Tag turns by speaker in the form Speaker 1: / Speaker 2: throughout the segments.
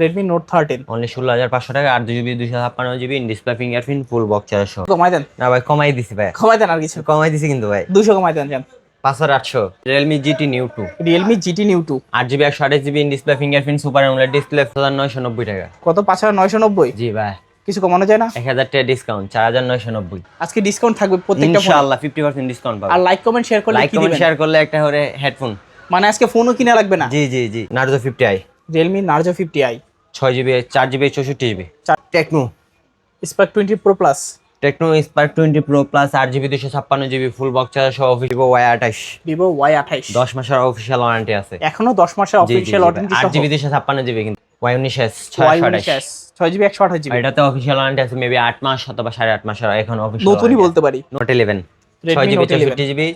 Speaker 1: Redmi note thirteen
Speaker 2: only ষোলো হাজার পাঁচশো টাকা দুই জিবি দুশো ছাপ্পান্ন GB display fingerprint full box চারশো
Speaker 1: কমাই দেন।
Speaker 2: না ভাই কমাই দিছি ভাই।
Speaker 1: কমাই দেন আর কিছু।
Speaker 2: কমাই দিছি কিন্তু ভাই।
Speaker 1: দুশো কমাই দেন যান।
Speaker 2: পাঁচ হাজার আটশো। Realme GT new two
Speaker 1: Realme GT new two
Speaker 2: আট জিবি একশো আঠাশ GB display fingerprint super AMOLED display হাজার নয়শো নব্বই টাকা।
Speaker 1: কত? পাঁচ হাজার নয়শো নব্বই?
Speaker 2: জি ভাই।
Speaker 1: কিছু কমানো যায় না?
Speaker 2: এক হাজার টাকা ডিসকাউন্ট চার হাজার নয়শো নব্বই।
Speaker 1: আজকে ডিসকাউন্ট থাকবে প্রত্যেকটা
Speaker 2: ইনশাআল্লাহ ফিফটি পার্সেন্ট ডিসকাউন্ট পাবে।
Speaker 1: আর লাইক কমেন্ট শেয়ার করলে
Speaker 2: লাইক কমেন্ট শেয়ার করলে একটা করে হেডফোন
Speaker 1: মানে আজকে ফোনও কিনা লাগবে না?
Speaker 2: জি জি জি। Narzo fifty I
Speaker 1: Realme Narzo fifty I
Speaker 2: ছয় জিবি চার জিবি চৌষট্টি GB. Tecno
Speaker 1: Spark twenty Pro Plus
Speaker 2: Tecno Spark twenty Pro Plus আট জিবি দুশো ছাপ্পান্ন জিবি ফুল বক্স চার্জ সহ ভিভো ওয়াই আঠাশ।
Speaker 1: ভিভো ওয়াই আঠাইশ
Speaker 2: দশ মাসের অফিসিয়াল ওয়ারেন্টি আছে।
Speaker 1: এখনও দশ মাসের অফিসিয়াল। অটেন্টি
Speaker 2: আট জিবি দুশো ছাপ্পান্ন জিবি কিন্তু। ওয়াই উনিশ এস আঠাশ।
Speaker 1: ছয় জিবি একশো আঠাশ জিবি।
Speaker 2: এটাতে অফিসিয়াল ওয়ারেন্টি আছে মেবি আট মাস অথবা সাড়ে আট মাসের এখন অফিসিয়াল
Speaker 1: নতুনই বলতে পারি।
Speaker 2: নোট ইলেভেন ছয় জিবি চৌষট্টি জিবি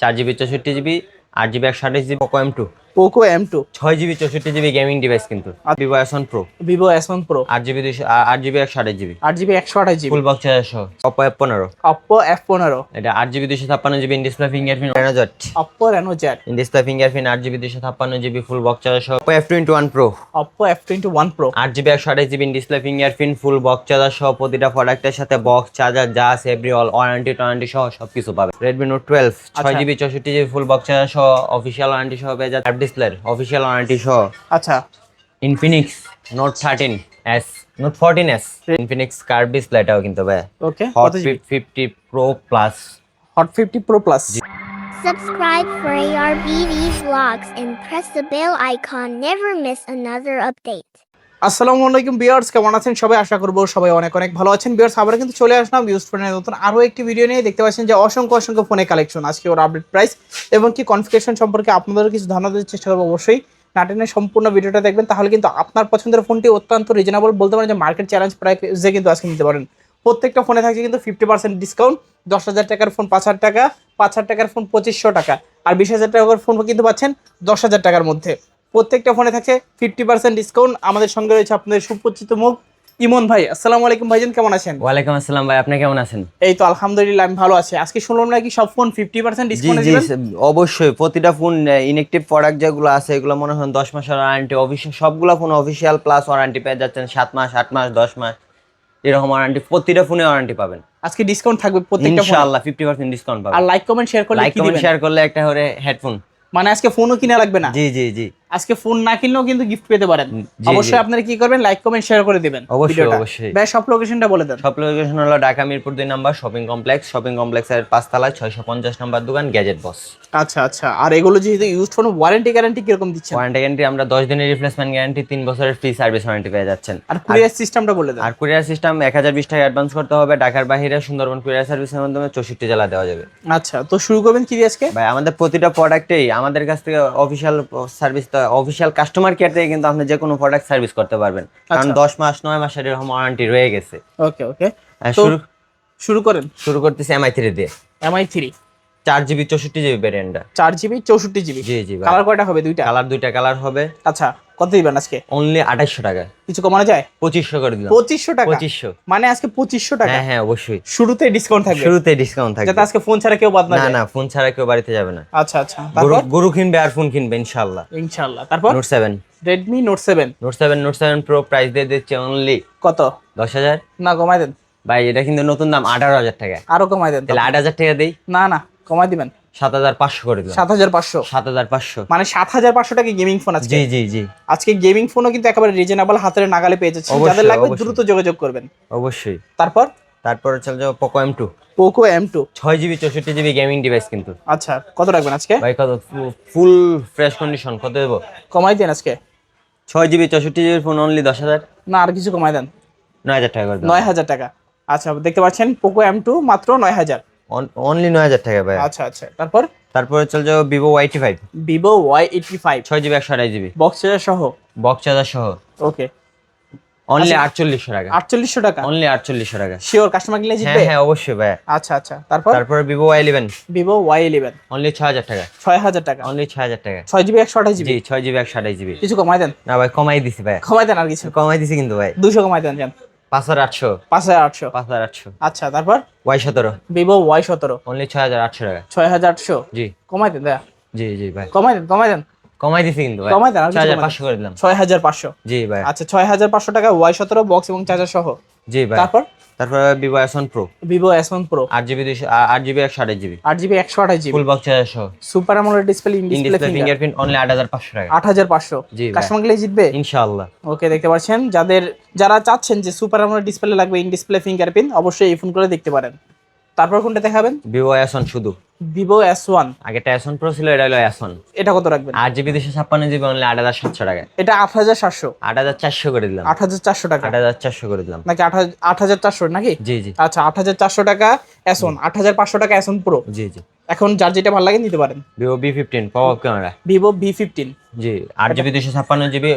Speaker 2: চার জিবি চৌষট্টি জিবি আট জিবি একশো আঠাশ GB Poco M two
Speaker 1: Poco M two
Speaker 2: ছয় জিবি চৌষট্টি জিবি গেমিং ডিভাইস কিন্তু। Vivo S one Pro
Speaker 1: Vivo S one Pro
Speaker 2: আট জিবি দুশো আট জিবি একশো আঠাশ জিবি।
Speaker 1: আট জিবি একশো আঠাশ জিবি।
Speaker 2: ফুল বক্স সহ। অপো এফ পনেরো।
Speaker 1: অপ্পো এফ পনেরো।
Speaker 2: এটা আট জিবি দুশো ছাপ্পান্ন GB display fingerprint রেনোজট
Speaker 1: Oppo Reno Z
Speaker 2: display fingerprint আট জিবি দুশো ছাপ্পান্ন জিবি ফুল বক্স সহ। Oppo F twenty one Pro
Speaker 1: Oppo F twenty one Pro
Speaker 2: আট জিবি একশো আঠাশ GB display fingerprint full box charger সহ। প্রতিটা প্রোডাক্টের সাথে বক্স চার্জার যা আছে এভরি অল ওয়ারেন্টি টোয়ারেন্টি সহ সবকিছু পাবে। রেডমি নোট টুয়েলভ ছয়। জিবি চৌষট্টি জিবি ফুল বক্স চার্জার সহ। অফিসিয়াল ওয়ারেন্টি সহ পেয়ে যাচ্ছে ডিসপ্লে অফিসিয়াল ওয়ারেন্টি সহ
Speaker 1: আচ্ছা।
Speaker 2: Infinix Note thirteen S Note fourteen S Infinix curve ডিসপ্লেটাও কিন্তু ভাই।
Speaker 1: Okay
Speaker 2: Hot fifty Pro Plus
Speaker 1: Hot fifty Pro Plus
Speaker 3: Subscribe for ARBV vlogs and press the bell icon. Never miss another update.
Speaker 1: আসসালামু আলাইকুম বিয়ার্স কেমন আছেন সবাই? আশা করব সবাই অনেক অনেক ভালো আছেন। বিয়ার্স আবার কিন্তু চলে আসলাম ইউজ ফোনের নতুন আরও একটি ভিডিও নিয়ে। দেখতে পাচ্ছেন যে অসংখ্য অসংখ্য ফোনের কালেকশন আজকে ওর আপডেট প্রাইস এবং কি কনফিগারেশন সম্পর্কে আপনাদের কিছু ধারণা দেওয়ার চেষ্টা করব অবশ্যই। নাটেনের সম্পূর্ণ ভিডিওটা দেখবেন, তাহলে কিন্তু আপনার পছন্দের ফোনটি অত্যন্ত রিজনেবল বলতে পারেন যে মার্কেট চ্যালেঞ্জ প্রাইসে কিন্তু আজকে নিতে পারেন। প্রত্যেকটা ফোনে থাকছে কিন্তু ফিফটি পার্সেন্ট ডিসকাউন্ট দশ হাজার টাকার ফোন পাঁচ হাজার টাকা, পাঁচ হাজার টাকার ফোন পঁচিশশো টাকা। আর বিশ হাজার টাকার ফোন কিন্তু পাচ্ছেন দশ হাজার টাকার মধ্যে। প্রত্যেকটা ফোনে থাকছে ফিফটি পার্সেন্ট ডিসকাউন্ট আমাদের সঙ্গে রয়েছে আপনাদের সুপরিচিত মুখ ইমন ভাই। আসসালামু আলাইকুম ভাইজান কেমন আছেন?
Speaker 2: ওয়ালাইকুম আসসালাম ভাই আপনি কেমন আছেন?
Speaker 1: এই তো আলহামদুলিল্লাহ আমি ভালো আছি। আজকে শুনলাম নাকি সব ফোন ফিফটি পার্সেন্ট
Speaker 2: জি
Speaker 1: দিবেন?
Speaker 2: অবশ্যই প্রতিটা ফোন ইনেকটিভ প্রোডাক্ট যেগুলো আছে এগুলো মনে হয় দশ মাসের ওয়ারেন্টি অফিসিয়াল সবগুলো ফোন অফিসিয়াল প্লাস ওয়ারেন্টি পেয়ে যাচ্ছেন। সাত মাস আট মাস দশ মাস এরকম ওয়ারেন্টি প্রতিটা ফোনে ওয়ারেন্টি পাবেন।
Speaker 1: আজকে ডিসকাউন্ট থাকবে প্রত্যেকটা ফোনে
Speaker 2: ইনশাআল্লাহ ফিফটি পার্সেন্ট ডিসকাউন্ট পাবেন।
Speaker 1: আর লাইক কমেন্ট শেয়ার করলে
Speaker 2: লাইক কমেন্ট শেয়ার করলে একটা করে হেডফোন
Speaker 1: মানে আজকে ফোনও কিনা লাগবে না?
Speaker 2: জি জি জি।
Speaker 1: আজকে ফোন না কিনলেও কিন্তু গিফট পেতে পারেন। অবশ্যই আপনারা কি করবেন লাইক কমেন্ট শেয়ার করে দিবেন
Speaker 2: অবশ্যই, অবশ্যই।
Speaker 1: ভাই সব লোকেশনটা বলে দেন।
Speaker 2: সব লোকেশন হলো ঢাকা মিরপুর দুই নাম্বার শপিং কমপ্লেক্স শপিং কমপ্লেক্সের পাঁচতলায় ছয়শো পঞ্চাশ নাম্বার দোকান গ্যাজেট বস
Speaker 1: আচ্ছা আচ্ছা। আর এগুলো যেহেতু ইউজ ফোন ওয়ারেন্টি গ্যারান্টি কীরকম দিচ্ছেন?
Speaker 2: ওয়ারেন্টি গ্যারান্টি আমরা দশ দিনের রিপ্লেসমেন্ট গ্যারান্টি তিন বছরের ফ্রি সার্ভিস ওয়ারেন্টি পেয়ে যাচ্ছেন।
Speaker 1: আর কুরিয়ার সিস্টেমটা বলে দেন।
Speaker 2: আর কুরিয়ার সিস্টেম এক হাজার বিশ টাকা অ্যাডভান্স করতে হবে। ঢাকার বাইরে সুন্দরবন কুরিয়ার সার্ভিসের মাধ্যমে চৌষট্টি জেলা দেওয়া যাবে।
Speaker 1: আচ্ছা তো শুরু করবেন কি আজকে?
Speaker 2: ভাই আমাদের প্রতিটা প্রোডাক্টেই আমাদের কাছ থেকে official service official customer care থেকে কিন্তু আপনি যে কোনো প্রোডাক্ট সার্ভিস করতে পারবেন। কারণ
Speaker 1: আচ্ছা।
Speaker 2: দশ মাস নয় মাসের এরকম ওয়ারেন্টি রয়ে গেছে।
Speaker 1: ওকে ওকে
Speaker 2: শুরু
Speaker 1: শুরু করেন।
Speaker 2: শুরু করতেছি এমআই থ্রি দিয়ে।
Speaker 1: এমআই থ্রি
Speaker 2: চার জিবি চৌষট্টি জিবি ভ্যারিয়েন্টটা
Speaker 1: চার জিবি চৌষট্টি জিবি
Speaker 2: জি জি
Speaker 1: কালার কয়টা হবে দুইটা?
Speaker 2: কালার দুইটা কালার হবে।
Speaker 1: আচ্ছা। কত দিবেন আজকে?
Speaker 2: অনলি আঠাশশো টাকা।
Speaker 1: কিছু কমানো যায়?
Speaker 2: পঁচিশশো করে দিলাম।
Speaker 1: পঁচিশশো টাকা?
Speaker 2: পঁচিশশো।
Speaker 1: মানে আজকে পঁচিশশো টাকা?
Speaker 2: হ্যাঁ হ্যাঁ অবশ্যই।
Speaker 1: শুরুতে ডিসকাউন্ট থাকবে?
Speaker 2: শুরুতে ডিসকাউন্ট থাকবে।
Speaker 1: যাতে আজকে ফোন ছাড়া কেউ বাদ না
Speaker 2: না না ফোন ছাড়া কেউ বাড়িতে যাবে না।
Speaker 1: আচ্ছা আচ্ছা।
Speaker 2: গরু গরু কিনবে আর ফোন কিনবে ইনশাল্লাহ
Speaker 1: ইনশাআল্লাহ। তারপর?
Speaker 2: Note seven
Speaker 1: Redmi Note seven
Speaker 2: Note seven Note seven Pro price দিয়ে দিচ্ছে অনলি
Speaker 1: কত?
Speaker 2: দশ হাজার।
Speaker 1: না কমাই দেন।
Speaker 2: ভাই এটা কিন্তু নতুন দাম আঠারো হাজার টাকা।
Speaker 1: আরও কমাই দেন
Speaker 2: তাহলে আট হাজার টাকা দিই।
Speaker 1: না না কমাই দিবেন।
Speaker 2: সাত হাজার পাঁচশো করে দিলাম।
Speaker 1: সাত হাজার পাঁচশো?
Speaker 2: সাত হাজার পাঁচশো।
Speaker 1: মানে সাত হাজার পাঁচশো টাকা গেমিং ফোন আজকে?
Speaker 2: জি জি জি।
Speaker 1: আজকে গেমিং ফোনও কিন্তু একেবারে রিজনেবল হাতের নাগালে পেয়ে
Speaker 2: অবশ্যই,
Speaker 1: যাদের লাগবে দ্রুত যোগাযোগ করবেন।
Speaker 2: অবশ্যই।
Speaker 1: তারপর?
Speaker 2: তারপরে চলে যাব Poco M two
Speaker 1: Poco M two
Speaker 2: ছয় জিবি চৌষট্টি জিবি গেমিং ডিভাইস কিন্তু।
Speaker 1: আচ্ছা কত রাখবেন আজকে?
Speaker 2: ভাই কত? ফুল ফ্রেশ কন্ডিশন কত দেবো?
Speaker 1: কমাই দেন আজকে।
Speaker 2: ছয় জিবি চৌষট্টি জিবির ফোন অনলি দশ হাজার।
Speaker 1: না আর কিছু কমাই দেন।
Speaker 2: নয় হাজার টাকা করে
Speaker 1: নয় হাজার টাকা। আচ্ছা দেখতে পাচ্ছেন পোকো এম টু মাত্র নয় হাজার।
Speaker 2: অনলি নয় হাজার টাকা ভাই
Speaker 1: আচ্ছা আচ্ছা। তারপর?
Speaker 2: তারপরে চলে যাব ভিভো ওয়াইটি five
Speaker 1: Vivo Y eighty five
Speaker 2: ছয় জিবি একশো আড়াই জিবি
Speaker 1: বক্স চার্জার সহ?
Speaker 2: বক্স চার্জার সহ।
Speaker 1: ওকে
Speaker 2: অনলি
Speaker 1: আচ্ছা।
Speaker 2: আটচল্লিশশো টাকা।
Speaker 1: আটচল্লিশশো টাকা?
Speaker 2: অনলি আটচল্লিশশো টাকা।
Speaker 1: শিওর কাস্টমার কিনলে
Speaker 2: হ্যাঁ
Speaker 1: জিতবে?
Speaker 2: হ্যাঁ অবশ্যই ভাই
Speaker 1: আচ্ছা আচ্ছা। তারপর?
Speaker 2: তারপরে Vivo Y eleven
Speaker 1: Vivo Y eleven
Speaker 2: only ছয় হাজার টাকা।
Speaker 1: ছয় হাজার টাকা।
Speaker 2: অনলি ছয় হাজার টাকা।
Speaker 1: ছয় জিবি একশো আঠাশ জিবি
Speaker 2: ছয় জিবি একশো আঠাশ জিবি
Speaker 1: কিছু কমাই দেন?
Speaker 2: না ভাই কমাই দিছি ভাই
Speaker 1: কমাই দেন আর কিছু?
Speaker 2: কমাই দিছি কিন্তু ভাই।
Speaker 1: দুশো কমাই দেন যান।
Speaker 2: পাঁচ হাজার আটশো।
Speaker 1: পাঁচ হাজার আটশো।
Speaker 2: পাঁচ হাজার আটশো।
Speaker 1: আচ্ছা তারপর?
Speaker 2: ওয়াই সতেরো।
Speaker 1: ভিভো ওয়াই সতেরো।
Speaker 2: অনলি ছয় হাজার আটশো টাকা।
Speaker 1: ছয় হাজার আটশো?
Speaker 2: জি।
Speaker 1: কমাই দেন
Speaker 2: জি জি ভাই।
Speaker 1: কমাই দেন কমাই দেন।
Speaker 2: কমাই দিছি কিন্তু
Speaker 1: কমাই দেন,
Speaker 2: হাজার পাঁচশো করে দিলাম।
Speaker 1: ছয় হাজার পাঁচশো।
Speaker 2: জি ভাই।
Speaker 1: আচ্ছা ছয় হাজার পাঁচশো টাকা ওয়াই সতেরো বক্স এবং চার্জার সহ।
Speaker 2: জি ভাই।
Speaker 1: তারপর?
Speaker 2: তারপর Vivo S one Pro
Speaker 1: Vivo S one Pro
Speaker 2: আট জিবি দুইশো আট জিবি একশো আঠাশ জিবি
Speaker 1: আট জিবি একশো আঠাশ জিবি
Speaker 2: ফুল বক্স চার্জার সহ।
Speaker 1: Super AMOLED display in display
Speaker 2: fingerprint only আট হাজার পাঁচশো টাকা।
Speaker 1: আট হাজার পাঁচশো।
Speaker 2: জি
Speaker 1: কাস্টমার গেলে জিতবে?
Speaker 2: ইনশাআল্লাহ।
Speaker 1: ওকে দেখতে পাচ্ছেন। যাদের যারা চাচ্ছেন যে সুপার আমলের ডিসপ্লে লাগবে ইন ডিসপ্লে ফিঙ্গারপ্রিন্ট অবশ্যই এই ফোনগুলো দেখতে পারেন। তারপর কোনটা দেখাবেন?
Speaker 2: ভিভো এস ওয়ান শুধু।
Speaker 1: ভিভো এস ওয়ান
Speaker 2: আগেটা এস ওয়ান প্রো ছিল এটা হলো এস ওয়ান
Speaker 1: এটা কত রাখবেন?
Speaker 2: আট জিবি দুশো ছাপ্পান্ন জিবি অনলি আট হাজার সাতশো টাকা
Speaker 1: এটা আট হাজার সাতশো।
Speaker 2: আট হাজার চারশো করে দিলাম।
Speaker 1: আট হাজার চারশো টাকা।
Speaker 2: আট হাজার চারশো করে দিলাম।
Speaker 1: নাকি আট হাজার আট হাজার চারশো নাকি?
Speaker 2: জি জি।
Speaker 1: আচ্ছা আট হাজার চারশো টাকা এসন আট হাজার পাঁচশো টাকা এসন প্রো
Speaker 2: জি জি।
Speaker 1: এখন যার যেটা ভালো লাগে নিতে পারেন।
Speaker 2: Vivo V fifteen power camera
Speaker 1: Vivo V fifteen
Speaker 2: জি আট জিবি দুশো ছাপ্পান্ন জিবি.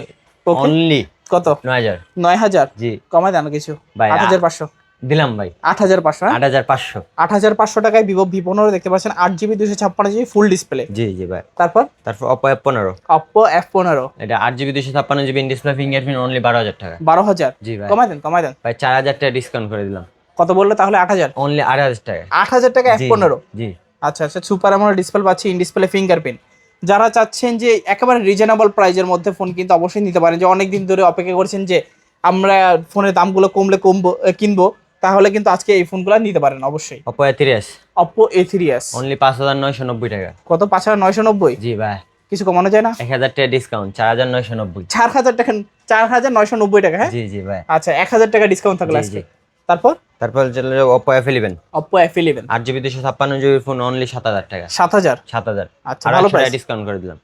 Speaker 2: অনলি
Speaker 1: কত?
Speaker 2: নয় হাজার।
Speaker 1: নয় হাজার?
Speaker 2: জি।
Speaker 1: কমায় দেন কিছু। আট হাজার পাঁচশো।
Speaker 2: দিলাম ভাই।
Speaker 1: আট হাজার পাঁচশো হ্যাঁ?
Speaker 2: আট হাজার পাঁচশো।
Speaker 1: আট হাজার পাঁচশো টাকায় ভিভো ভি পনেরো দেখতে পাচ্ছেন আট জিবি দুশো ছাপ্পান্ন জিবি ফুল ডিসপ্লে
Speaker 2: জি জি ভাই।
Speaker 1: তারপর?
Speaker 2: তারপর অপো এফ পনেরো।
Speaker 1: অপ্পো এফ পনেরো।
Speaker 2: এটা আট জিবি দুশো ছাপ্পান্ন জিবি ডিসপ্লে ফিঙ্গারপ্রিন্ট অনলি বারো হাজার টাকা।
Speaker 1: বারো হাজার?
Speaker 2: জি ভাই।
Speaker 1: কমায় দেন কমায় দেন।
Speaker 2: ভাই চার হাজার টাকা ডিসকাউন্ট করে দিলাম।
Speaker 1: কত বলল তাহলে? আট হাজার?
Speaker 2: অনলি আট হাজার টাকা।
Speaker 1: আট হাজার টাকা এফ পনেরো?
Speaker 2: জি।
Speaker 1: আচ্ছা আচ্ছা সুপার আমার ডিসপ্লে পাচ্ছি ইন ডিসপ্লে ফিঙ্গারপ্রিন্ট যারা চাচ্ছেন যে একেবারে রিজনেবল প্রাইজের মধ্যে ফোন কিন্তু অবশ্যই নিতে পারেন। যে অনেক দিন ধরে অপেক্ষা করছেন যে আমরা ফোনের দামগুলো কমলে কমবো কিনবো। তাহলে কিন্তু আজকে এই ফোনগুলো নিতে পারেন অবশ্যই।
Speaker 2: অপো এ তিরিশ
Speaker 1: Oppo A three S
Speaker 2: only পাঁচ হাজার নয়শো নব্বই টাকা।
Speaker 1: কত? পাঁচ হাজার নয়শো নব্বই?
Speaker 2: জি ভাই।
Speaker 1: কিছু কমানো যায় না?
Speaker 2: এক হাজার টাকা ডিসকাউন্ট চার হাজার নয়শো নব্বই।
Speaker 1: চার হাজার টাকা চার হাজার নয়শো নব্বই টাকা হ্যাঁ?
Speaker 2: জি জি ভাই।
Speaker 1: আচ্ছা এক হাজার টাকা ডিসকাউন্ট থাকলে আজকে। তারপর?
Speaker 2: তারপর চলে Oppo F eleven
Speaker 1: Oppo F eleven
Speaker 2: আট জিবি দুশো ছাপ্পান্ন জিবি ফোন অনলি সাত হাজার টাকা।
Speaker 1: সাত হাজার?
Speaker 2: সাত হাজার।
Speaker 1: আচ্ছা, ভালো
Speaker 2: টাকা ডিসকাউন্ট করে দিলাম।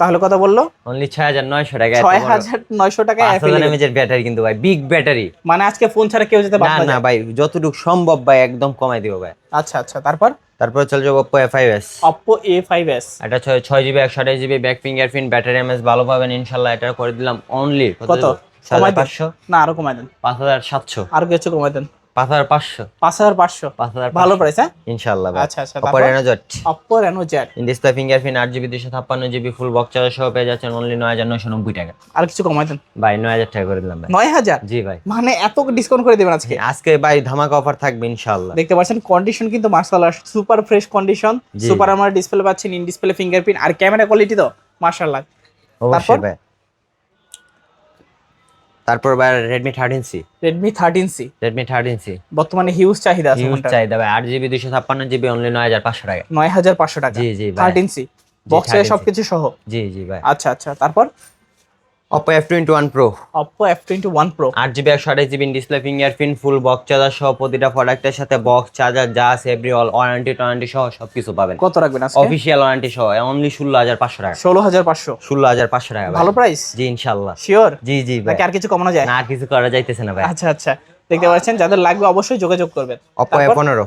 Speaker 1: তাহলে কথা বলল?
Speaker 2: অনলি ছয় হাজার নয়শো টাকা
Speaker 1: ছয় হাজার নয়শো টাকা
Speaker 2: এমএজের ব্যাটারি কিন্তু ভাই বিগ ব্যাটারি
Speaker 1: মানে আজকে ফোন ছাড়া কেউ যেতে পারবে
Speaker 2: না।
Speaker 1: না
Speaker 2: ভাই যতটুকু সম্ভব ভাই একদম কমাই দিব ভাই।
Speaker 1: আচ্ছা আচ্ছা তারপর?
Speaker 2: তারপর চলে যাব
Speaker 1: অপ্পো এ ফাইভ এস
Speaker 2: এটা ছয় ছয় জিবি একশো আঠাশ জিবি ব্যাক ফিঙ্গারপ্রিন্ট ব্যাটারি এমএস ভালো পাবেন ইনশাল্লাহ এটা করে দিলাম অনলি
Speaker 1: কত কমাই
Speaker 2: পাঁচশো?
Speaker 1: না আরও কমাই দেন।
Speaker 2: পাঁচ হাজার সাতশো।
Speaker 1: আরও কিছু কমাই দেন।
Speaker 2: পাঁচ হাজার পাঁচশো।
Speaker 1: পাঁচ হাজার পাঁচশো।
Speaker 2: পাঁচ হাজার
Speaker 1: ভালো প্রাইস হ্যাঁ?
Speaker 2: ইনশাল্লাহ
Speaker 1: আচ্ছা, আচ্ছা,
Speaker 2: ডিসপ্লে ফিঙ্গারপ্রিন্ট আট জিবি দুশো ছাপ্পান্ন জিবি ফুল বক্স চার্জার সহ পেয়ে যাচ্ছেন অনলি নয় হাজার নয়শো নব্বই টাকা।
Speaker 1: আর কিছু কমাই দেন।
Speaker 2: ভাই নয় হাজার টাকা করে দিলাম ভাই।
Speaker 1: নয় হাজার?
Speaker 2: জি ভাই।
Speaker 1: মানে এত ডিসকাউন্ট করে দেবেন আজকে?
Speaker 2: আজকে ভাই ধামাকা অফার থাকবে ইনশাল্লাহ
Speaker 1: দেখতে পাচ্ছেন কন্ডিশন কিন্তু মার্শাল্লাহ সুপার ফ্রেশ কন্ডিশন সুপার আমার ডিসপ্লে পাচ্ছেন ইন ডিসপ্লে ফিঙ্গারপ্রিন্ট আর ক্যামেরা কোয়ালিটি তো মার্শাল্লাহ
Speaker 2: অবশ্যই ভাই। তারপর ভাই Redmi thirteen C
Speaker 1: Redmi thirteen C
Speaker 2: Redmi thirteen C
Speaker 1: বর্তমানে হিউজ চাহিদা আছে হিউজ
Speaker 2: চাহিদা ভাই। আট জিবি দুশো ছাপ্পান্ন জিবি অনলি নয় হাজার পাঁচশো টাকা।
Speaker 1: নয় হাজার পাঁচশো টাকা।
Speaker 2: জি, জি,
Speaker 1: থার্টিন সি বক্সে
Speaker 2: 13C
Speaker 1: সবকিছু সহ।
Speaker 2: জি জি ভাই।
Speaker 1: আচ্ছা আচ্ছা। তারপর?
Speaker 2: Oppo
Speaker 1: F21 Pro. Oppo F21 Pro.
Speaker 2: 8GB GB display fingerprint full box charger সহ প্রতিটা প্রোডাক্টের সাথে বক্স চার্জার যাস এভরি অল ওয়ারেন্টি টোয়ারেন্টি সহ সবকিছু পাবেন।
Speaker 1: কত রাখবেন আজকে?
Speaker 2: অফিশিয়াল ওয়ারেন্টি সহ অনলি 16500 টাকা। 16500 16500 টাকা
Speaker 1: ভালো প্রাইস
Speaker 2: জি ইনশাআল্লাহ।
Speaker 1: শিওর
Speaker 2: জি জি ভাই।
Speaker 1: আর কিছু কমানো যায়?
Speaker 2: না আর কিছু করা যাইতেছে না ভাই।
Speaker 1: আচ্ছা আচ্ছা। দেখতে পাচ্ছেন যাদের লাগবে অবশ্যই যোগাযোগ করবেন।
Speaker 2: Oppo F15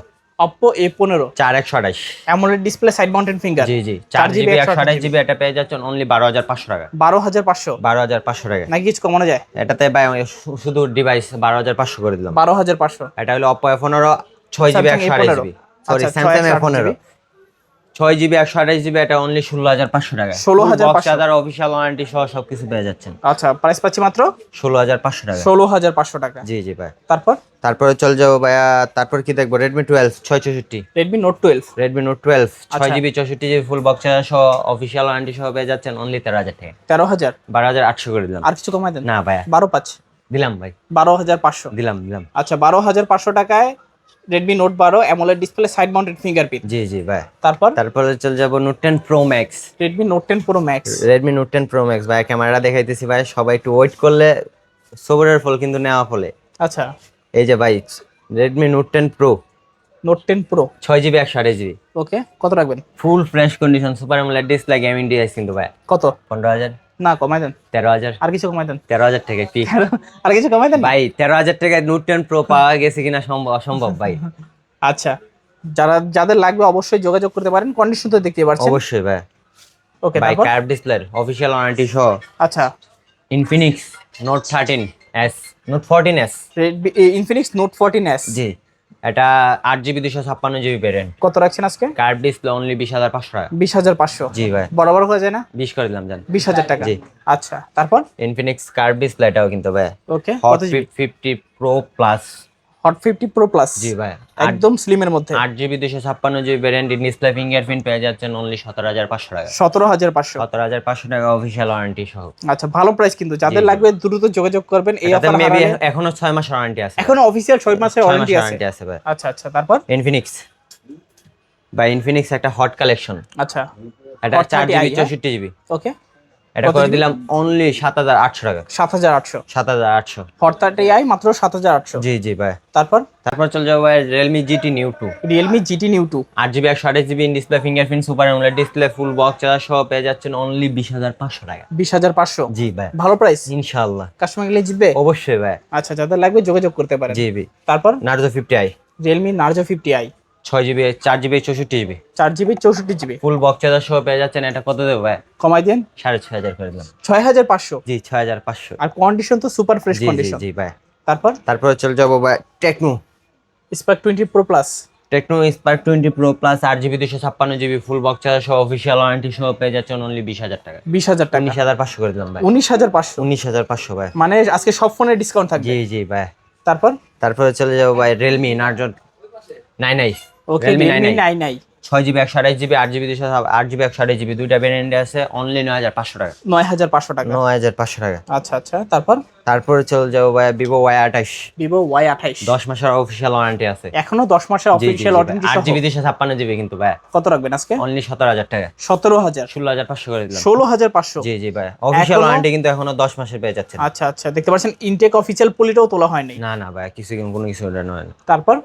Speaker 1: অপো এ পনেরো।
Speaker 2: চার একশো আঠাশ।
Speaker 1: AMOLED display side mounted finger
Speaker 2: জি জি। চার জিবি একশো আঠাশ জিবি এটা পেয়ে যাচ্ছেন অনলি বারো হাজার পাঁচশো টাকা।
Speaker 1: বারো হাজার পাঁচশো।
Speaker 2: বারো হাজার পাঁচশো টাকা।
Speaker 1: নাকি কিছু কমানো যায়?
Speaker 2: এটাতে শুধু ডিভাইস বারো হাজার পাঁচশো করে দিলাম।
Speaker 1: বারো হাজার পাঁচশো।
Speaker 2: এটা হলো অপো এ পনেরো ছয় জিবি একশো আঠাশ জিবি সরি স্যামসাং এ পনেরো। ছয় জিবি একশো আঠাশ জিবি এটা অনলি ষোলো হাজার পাঁচশো। টাকা
Speaker 1: 16,500
Speaker 2: চার্জার অফিসিয়াল ওয়ারেন্টি সহ সবকিছু পেয়ে যাচ্ছেন।
Speaker 1: আচ্ছা প্রাইস পাচ্ছি মাত্র?
Speaker 2: ষোলো হাজার পাঁচশো টাকা।
Speaker 1: ষোলো হাজার পাঁচশো টাকা।
Speaker 2: জি জি ভাই।
Speaker 1: তারপর?
Speaker 2: তারপরে চলে যাব ভাইয়া তারপর কি দেখব? রেডমি টুয়েলভ ছয় চৌষট্টি।
Speaker 1: Redmi Note twelve
Speaker 2: Redmi Note twelve ছয়
Speaker 1: আচ্ছা।
Speaker 2: জিবি চৌষট্টি জিবি ফুল বক্স চার্জার সহ অফিসিয়াল ওয়ারেন্টি সহ পেয়ে যাচ্ছেন অনলি তেরো হাজার টাকা।
Speaker 1: তেরো হাজার?
Speaker 2: বারো হাজার আটশো করে দিলাম।
Speaker 1: আর কিছু কমাই দেন?
Speaker 2: না ভাইয়া।
Speaker 1: বারো পাঁচ।
Speaker 2: দিলাম ভাই।
Speaker 1: বারো হাজার পাঁচশো।
Speaker 2: দিলাম দিলাম।
Speaker 1: আচ্ছা বারো হাজার পাঁচশো টাকায় রেডমি নোট বারো AMOLED display side mounted fingerprint
Speaker 2: জি জি ভাই।
Speaker 1: তারপর?
Speaker 2: তারপরে চলে যাব Note ten Pro Max
Speaker 1: Redmi Note ten Pro Max
Speaker 2: Redmi Note ten Pro Max ভাই ক্যামেরা দেখাইতেছি ভাই সবাই একটু ওয়েট করলে সবরের ফল কিন্তু নেওয়া ফলে।
Speaker 1: আচ্ছা।
Speaker 2: এই যে ভাই Redmi Note ten Pro
Speaker 1: Note ten Pro
Speaker 2: ছয় জিবি একশো আঠাশ জিবি
Speaker 1: ওকে কত রাখবেন?
Speaker 2: Full fresh condition super AMOLED display gaming device কিন্তু ভাই।
Speaker 1: কত?
Speaker 2: পনেরো হাজার।
Speaker 1: না কমাই দেন।
Speaker 2: তেরো হাজার।
Speaker 1: আর কিছু কমাই দেন।
Speaker 2: তেরো হাজার টাকা কি
Speaker 1: আর কিছু কমাই দেন?
Speaker 2: ভাই তেরো হাজার টাকায় নোট টেন প্রো পাওয়া গেছে কিনা সম্ভব অসম্ভব ভাই।
Speaker 1: আচ্ছা। যারা যাদের লাগবে অবশ্যই যোগাযোগ করতে পারেন। কন্ডিশন তো দেখতে পারছেন।
Speaker 2: অবশ্যই ভাই।
Speaker 1: ওকে
Speaker 2: ভাই কার্ভ ডিসপ্লে অফিসিয়াল ওয়ারেন্টি সহ।
Speaker 1: আচ্ছা।
Speaker 2: Infinix Note thirteen S Note fourteen S
Speaker 1: Infinix Note fourteen S
Speaker 2: জি। এটা আট জিবি দুশো ছাপ্পান্ন জিবি ভ্যারিয়েন্ট
Speaker 1: কত রাখছেন আজকে?
Speaker 2: কার্ভ ডিসপ্লে অনলি বিশ হাজার পাঁচশো টাকা।
Speaker 1: বিশ হাজার পাঁচশো?
Speaker 2: জি ভাই।
Speaker 1: বরাবর হয়ে যায় না?
Speaker 2: বিশ করে দিলাম জান।
Speaker 1: বিশ হাজার টাকা?
Speaker 2: জি।
Speaker 1: আচ্ছা তারপর?
Speaker 2: ইনফিনিক্স কার্ড ডিসপ্লেটাও কিন্তু ভাই।
Speaker 1: Okay
Speaker 2: fifty Pro Plus
Speaker 1: Hot fifty Pro Plus
Speaker 2: জি ভাই।
Speaker 1: একদম স্লিমের মধ্যে।
Speaker 2: আট জিবি দুশো ছাপ্পান্ন জিবি ভ্যারিয়েন্ট ডিসপ্লে ফিঙ্গারপ্রিন্ট পেয়ে যাচ্ছেন অনলি সতেরো হাজার পাঁচশো টাকা।
Speaker 1: সতেরো হাজার পাঁচশো।
Speaker 2: সতেরো হাজার পাঁচশো টাকা অফিসিয়াল ওয়ারেন্টি সহ।
Speaker 1: আচ্ছা ভালো প্রাইস কিন্তু। যাদের। লাগবে দ্রুত যোগাযোগ করবেন এই অফার
Speaker 2: মেবি এখনও ছয় মাস ওয়ারেন্টি আছে।
Speaker 1: এখনও অফিসিয়াল ছয় মাসের ওয়ারেন্টি আছে।
Speaker 2: ওয়ারেন্টি আছে ভাই।
Speaker 1: আচ্ছা আচ্ছা তারপর?
Speaker 2: ইনফিনিক্স বা ইনফিনিক্স একটা হট কালেকশন
Speaker 1: আচ্ছা।
Speaker 2: এটা
Speaker 1: Hot
Speaker 2: চার
Speaker 1: 30i,
Speaker 2: জিবি
Speaker 1: হ্যাঁ?
Speaker 2: চৌষট্টি জিবি
Speaker 1: ওকে
Speaker 2: এটা করে দিলাম অনলি সাত হাজার আটশো টাকা।
Speaker 1: সাত হাজার আটশো?
Speaker 2: সাত হাজার আটশো।
Speaker 1: আই মাত্র সাত হাজার আটশো।
Speaker 2: জি জি ভাই।
Speaker 1: তারপর?
Speaker 2: তারপর চলে যাব ভাই Realme GT new two
Speaker 1: Realme GT new two
Speaker 2: আট জিবি একশো আঠাশ GB display fingerprint super AMOLED display full box charger সহ পেয়ে যাচ্ছেন অনলি বিশ হাজার পাঁচশো টাকা।
Speaker 1: বিশ হাজার পাঁচশো?
Speaker 2: জি ভাই।
Speaker 1: ভালো প্রাইস
Speaker 2: ইনশাআল্লাহ।
Speaker 1: কাস্টমার গেলে জিতবে?
Speaker 2: অবশ্যই ভাই।
Speaker 1: আচ্ছা যাদের লাগবে যোগাযোগ করতে পারেন।
Speaker 2: জি ভাই।
Speaker 1: তারপর?
Speaker 2: Narzo fifty I
Speaker 1: Realme Narzo fifty I
Speaker 2: ছয় জিবি চার জিবি চৌষট্টি জিবি
Speaker 1: চার জিবি চৌষট্টি জিবি
Speaker 2: ফুল বক্স চার্জার সহ পেয়ে যাচ্ছেন এটা কত দেবো ভাই?
Speaker 1: কমাই দেন।
Speaker 2: সাড়ে ছয় হাজার করে দিলাম।
Speaker 1: ছয় হাজার পাঁচশো।
Speaker 2: জি ছয় হাজার পাঁচশো।
Speaker 1: আর কন্ডিশন তো সুপার ফ্রেশ কন্ডিশন
Speaker 2: জি ভাই।
Speaker 1: তারপর?
Speaker 2: তারপরে চলে যাব ভাই Tecno
Speaker 1: Spark twenty Pro Plus
Speaker 2: Tecno Spark twenty Pro Plus আট জিবি দুশো ছাপ্পান্ন জিবি ফুল বক্স চার্জার সহ অফিসিয়াল ওয়ারেন্টি সহ পেয়ে যাচ্ছেন অনলি বিশ হাজার টাকা।
Speaker 1: বিশ হাজার টাকা।
Speaker 2: উনিশ হাজার পাঁচশো করে দিলাম ভাই।
Speaker 1: উনিশ হাজার পাঁচশো।
Speaker 2: উনিশ হাজার পাঁচশো ভাই।
Speaker 1: মানে আজকে সব ফোনে ডিসকাউন্ট থাকবে।
Speaker 2: জি জি ভাই।
Speaker 1: তারপর?
Speaker 2: তারপরে চলে যাব ভাই Realme Narzo nine I
Speaker 1: okay
Speaker 2: I
Speaker 1: নাই নাই
Speaker 2: ছয় জিবি একশো আঠাশ জিবি আট জিবি দুশো আট জিবি একশো আঠাশ জিবি দুইটা ভ্যারিয়েন্টে আছে অনলি নয় হাজার পাঁচশো টাকা।
Speaker 1: নয় হাজার পাঁচশো টাকা।
Speaker 2: নয় হাজার পাঁচশো টাকা।
Speaker 1: আচ্ছা আচ্ছা তারপর?
Speaker 2: তারপরে চলে যাব ভাই ভিভো ওয়াই আঠাশ।
Speaker 1: ভিভো ওয়াই আঠাইশ
Speaker 2: দশ মাসের অফিসিয়াল ওয়ারেন্টি আছে।
Speaker 1: এখনও দশ মাসের অফিসিয়াল ওয়ারেন্টি
Speaker 2: আট জিবি দুশো ছাপ্পান্ন জিবি কিন্তু ভাই
Speaker 1: কত রাখবেন আজকে?
Speaker 2: অনলি সতেরো হাজার টাকা।
Speaker 1: সতেরো হাজার।
Speaker 2: ষোলো হাজার পাঁচশো করে দিলাম।
Speaker 1: ষোলো হাজার পাঁচশো।
Speaker 2: জি জি ভাই অফিসিয়াল ওয়ারেন্টি কিন্তু এখনও দশ মাসের পেয়ে যাচ্ছে
Speaker 1: আচ্ছা আচ্ছা দেখতে পাচ্ছেন ইনটেক অফিসিয়াল পলিটাও তোলা হয়নি।
Speaker 2: না না ভাই কিছু কোনো কিছু নয়।
Speaker 1: তারপর?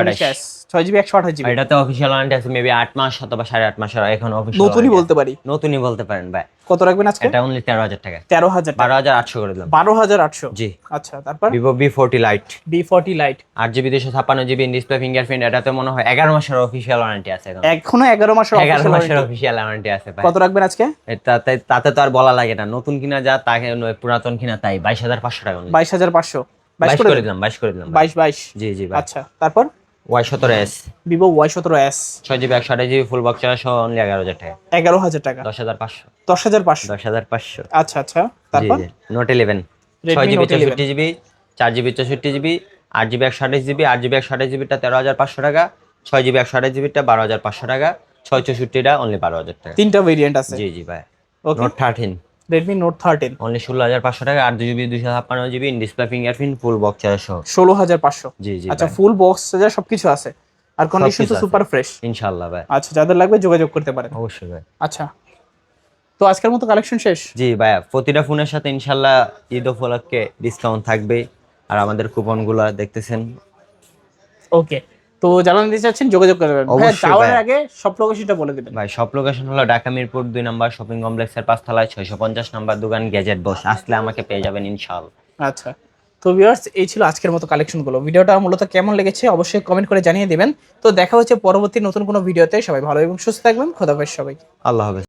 Speaker 2: আঠাশ
Speaker 1: ছয় জিবি একশো আঠাশ জিবি
Speaker 2: এটাতে অফিসিয়াল ওয়ারেন্টি আছে মেবি আট মাস অথবা সাড়ে আট মাসের এখন অফিসিয়াল
Speaker 1: নতুনই বলতে পারি।
Speaker 2: নতুনই বলতে পারেন ভাই।
Speaker 1: কত রাখবেন আজকে?
Speaker 2: এটা অনলি তেরো হাজার টাকা।
Speaker 1: তেরো হাজার
Speaker 2: বারো হাজার আটশো করে দিলাম।
Speaker 1: বারো হাজার আটশো।
Speaker 2: জি।
Speaker 1: আচ্ছা তারপর?
Speaker 2: Vivo V forty lite
Speaker 1: V forty lite
Speaker 2: আট জিবি দুশো ছাপ্পান্ন জিবি ডিসপ্লে ফিঙ্গারপ্রিন্ট এটাতে মনে হয় এগারো মাসের অফিসিয়াল ওয়ারেন্টি আছে
Speaker 1: এখনও। এগারো মাসের
Speaker 2: এগারো মাসের। অফিসিয়াল ওয়ারেন্টি আছে
Speaker 1: কত রাখবেন আজকে?
Speaker 2: তাতে তাতে তো আর বলা লাগে না। নতুন কিনা যা তাকে পুরাতন কিনা তাই বাইশ হাজার পাঁচশো টাকা।
Speaker 1: বাইশ হাজার পাঁচশো। বাইশ
Speaker 2: বাইশ
Speaker 1: করে
Speaker 2: করে দিলাম বাইশ করে দিলাম
Speaker 1: বাইশ বাইশ।
Speaker 2: জি জি
Speaker 1: আচ্ছা তারপর?
Speaker 2: ওয়াই সতেরো এস।
Speaker 1: ভিভো ওয়াই সতেরো এস।
Speaker 2: ছয় জিবি একশো আঠাশ জিবি ফুল বক্স সহ অনলি এগারো হাজার টাকা।
Speaker 1: এগারো হাজার টাকা।
Speaker 2: দশ হাজার পাঁচশো।
Speaker 1: দশ হাজার পাঁচশো।
Speaker 2: দশ হাজার পাঁচশো।
Speaker 1: আচ্ছা আচ্ছা তারপর?
Speaker 2: নোট ইলেভেন ছয় জিবি
Speaker 1: Note 11
Speaker 2: চৌষট্টি জিবি চার জিবি চৌষট্টি জিবি আট জিবি একশো আঠাশ জিবি আট জিবি একশো আঠাশ জিবিটা তেরো হাজার পাঁচশো টাকা ছয় জিবি একশো আঠাশ জিবিটা বারো হাজার পাঁচশো টাকা ছয় চৌষট্টিটা অনলি বারো হাজার টাকা।
Speaker 1: তিনটা ভেরিয়েন্ট আছে।
Speaker 2: জি জি ভাই।
Speaker 1: Okay
Speaker 2: Note thirteen
Speaker 1: Redmi Note thirteen
Speaker 2: only ষোলো হাজার পাঁচশো টাকা দুই জিবি দুইশো ছাপ্পান্ন GB display fingerprint full box সহ
Speaker 1: ষোলো হাজার পাঁচশো?
Speaker 2: জি জি
Speaker 1: আচ্ছা। ফুল বক্স যা সবকিছু আছে। আর কন্ডিশন তো। সুপার ফ্রেশ
Speaker 2: ইনশাল্লাহ ভাই।
Speaker 1: আচ্ছা যাদের লাগবে যোগাযোগ করতে পারেন।
Speaker 2: অবশ্যই ভাই।
Speaker 1: আচ্ছা। তো আজকের মতো কালেকশন শেষ?
Speaker 2: জি ভাইয়া। প্রতিটা ফোনের সাথে ইনশাল্লাহ ঈদ উপলক্ষে ডিসকাউন্ট থাকবে আর আমাদের কুপনগুলো দেখতেছেন।
Speaker 1: ওকে তো যারা নিতে চাচ্ছেন যোগাযোগ করে ভাইয়া যাওয়ার আগে সব লোকেশনটা বলে দিবেন।
Speaker 2: ভাই সব লোকেশন হলো ঢাকা মিরপুর দুই নাম্বার শপিং কমপ্লেক্সের পাঁচতলায় ছয়শো পঞ্চাশ নাম্বার দোকান গ্যাজেট বস আসলে আমাকে পেয়ে যাবেন ইনশাআল্লাহ।
Speaker 1: আচ্ছা। তো ভিউয়ার্স এই ছিল আজকের মতো কালেকশনগুলো ভিডিওটা মূলত কেমন লেগেছে অবশ্যই কমেন্ট করে জানিয়ে দিবেন। তো দেখা হচ্ছে পরবর্তী নতুন কোনো ভিডিওতে। সবাই ভালো এবং সুস্থ থাকবেন। খোদাফেজ সবাই
Speaker 2: আল্লাহ হাফেজ।